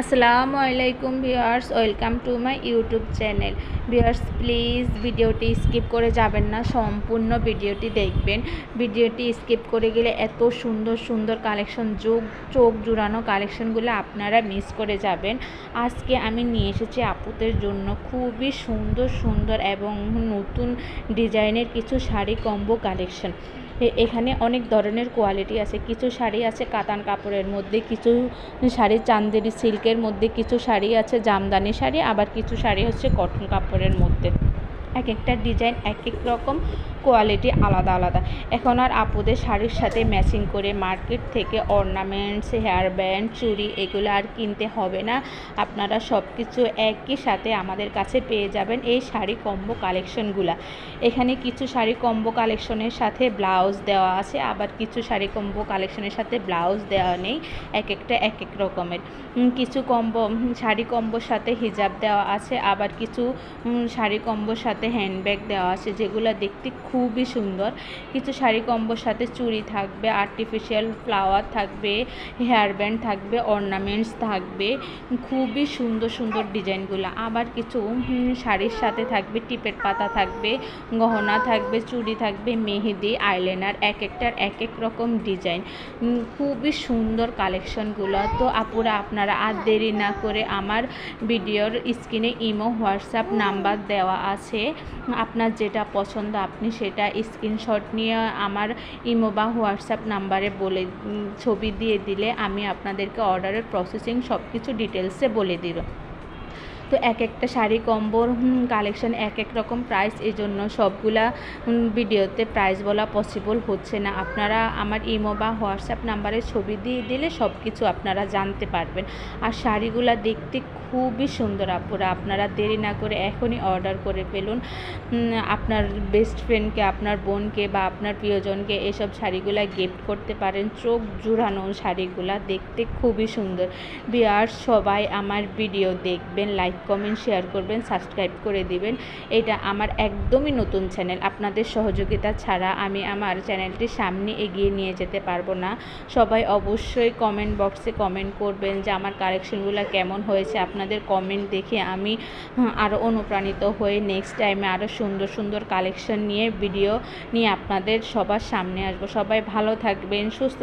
আসসালামু আলাইকুম viewers, welcome to my YouTube channel. Viewers, please ভিডিওটি স্কিপ করে যাবেন না, সম্পূর্ণ ভিডিওটি দেখবেন। ভিডিওটি স্কিপ করে গেলে এত সুন্দর সুন্দর কালেকশন, যোগ, চোখ জুড়ানো কালেকশনগুলো আপনারা মিস করে যাবেন। আজকে আমি নিয়ে এসেছি আপুদের জন্য খুবই সুন্দর সুন্দর এবং নতুন ডিজাইনের কিছু শাড়ি কম্বো কালেকশন। এখানে অনেক ধরনের কোয়ালিটি আছে। কিছু শাড়ি আছে কাতান কাপড়ের মধ্যে, কিছু শাড়ি চান্দেরি সিল্কের মধ্যে, কিছু শাড়ি আছে জামদানি শাড়ি, আবার কিছু শাড়ি হচ্ছে কটন কাপড়ের মধ্যে। এক একটা ডিজাইন এক এক রকম কোয়ালিটি আলাদা আলাদা। এখন আর আপুদের শাড়ির সাথে ম্যাচিং করে মার্কেট থেকে অর্নামেন্টস, হেয়ার ব্যান্ড, চুড়ি এগুলো আর কিনতে হবে না। আপনারা সব কিছু একই সাথে আমাদের কাছে পেয়ে যাবেন এই শাড়ি কম্বো কালেকশনগুলা। এখানে কিছু শাড়ি কম্বো কালেকশনের সাথে ব্লাউজ দেওয়া আছে, আবার কিছু শাড়ি কম্বো কালেকশনের সাথে ব্লাউজ দেওয়া নেই, এক একটা এক এক রকমের। কিছু কম্বো শাড়ি কম্বোর সাথে হিজাব দেওয়া আছে, আবার কিছু শাড়ি কম্বোর সাথে হ্যান্ডব্যাগ দেওয়া আছে, যেগুলো দেখতে খুবই সুন্দর। কিছু শাড়ি কম্বোর সাথে চুড়ি থাকবে আর্টিফিশিয়াল ফ্লাওয়ার থাকবে হেয়ার ব্যান্ড থাকবে অর্নামেন্টস থাকবে, খুবই সুন্দর সুন্দর ডিজাইনগুলো। আবার কিছু শাড়ির সাথে থাকবে, টিপের পাতা থাকবে, গহনা থাকবে, চুড়ি থাকবে, মেহেদি আইলাইনার এক একটার এক এক রকম ডিজাইন। খুবই সুন্দর কালেকশনগুলো। তো আপুরা, আপনারা আর দেরি না করে আমার ভিডিওর স্ক্রিনে ইমো, হোয়াটসঅ্যাপ নাম্বার দেওয়া আছে। আপনার যেটা পছন্দ, আপনি সেটা স্ক্রিনশট নিয়ে আমার ইমো বা হোয়াটসঅ্যাপ নাম্বারে বলে ছবি দিয়ে দিলে আমি আপনাদেরকে অর্ডারের প্রসেসিং সব কিছু ডিটেলসে বলে দিব। তো এক একটা শাড়ি কম্বোর কালেকশন এক এক রকম প্রাইস এই জন্য সবগুলা ভিডিওতে প্রাইস বলা পসিবল হচ্ছে না। আপনারা আমার ইমো বা হোয়াটসঅ্যাপ নাম্বারে ছবি দিয়ে দিলে সব কিছু আপনারা জানতে পারবেন। আর শাড়িগুলা দেখতে খুবই সুন্দর আপুরা, আপনারা দেরি না করে এখনই অর্ডার করে ফেলুন। আপনার বেস্ট ফ্রেন্ডকে আপনার বোনকে বা আপনার প্রিয়জনকে এসব শাড়িগুলা গিফট করতে পারেন। চোখ জুড়ানো শাড়িগুলা দেখতে খুবই সুন্দর। বিয়ার সবাই আমার ভিডিও দেখবেন লাইক কমেন্ট শেয়ার করবেন সাবস্ক্রাইব করে দিবেন। এটা আমার একদমই নতুন চ্যানেল আপনাদের সহযোগিতা ছাড়া আমি আমার চ্যানেলটি সামনে এগিয়ে নিয়ে যেতে পারব না। সবাই অবশ্যই কমেন্ট বক্সে কমেন্ট করবেন যে আমার কালেকশনগুলো কেমন হয়েছে। আপনাদের কমেন্ট দেখে আমি আরও অনুপ্রাণিত হয়ে নেক্সট টাইমে আরও সুন্দর সুন্দর কালেকশন নিয়ে ভিডিও নিয়ে আপনাদের সবার সামনে আসব। সবাই ভালো থাকবেন, সুস্থ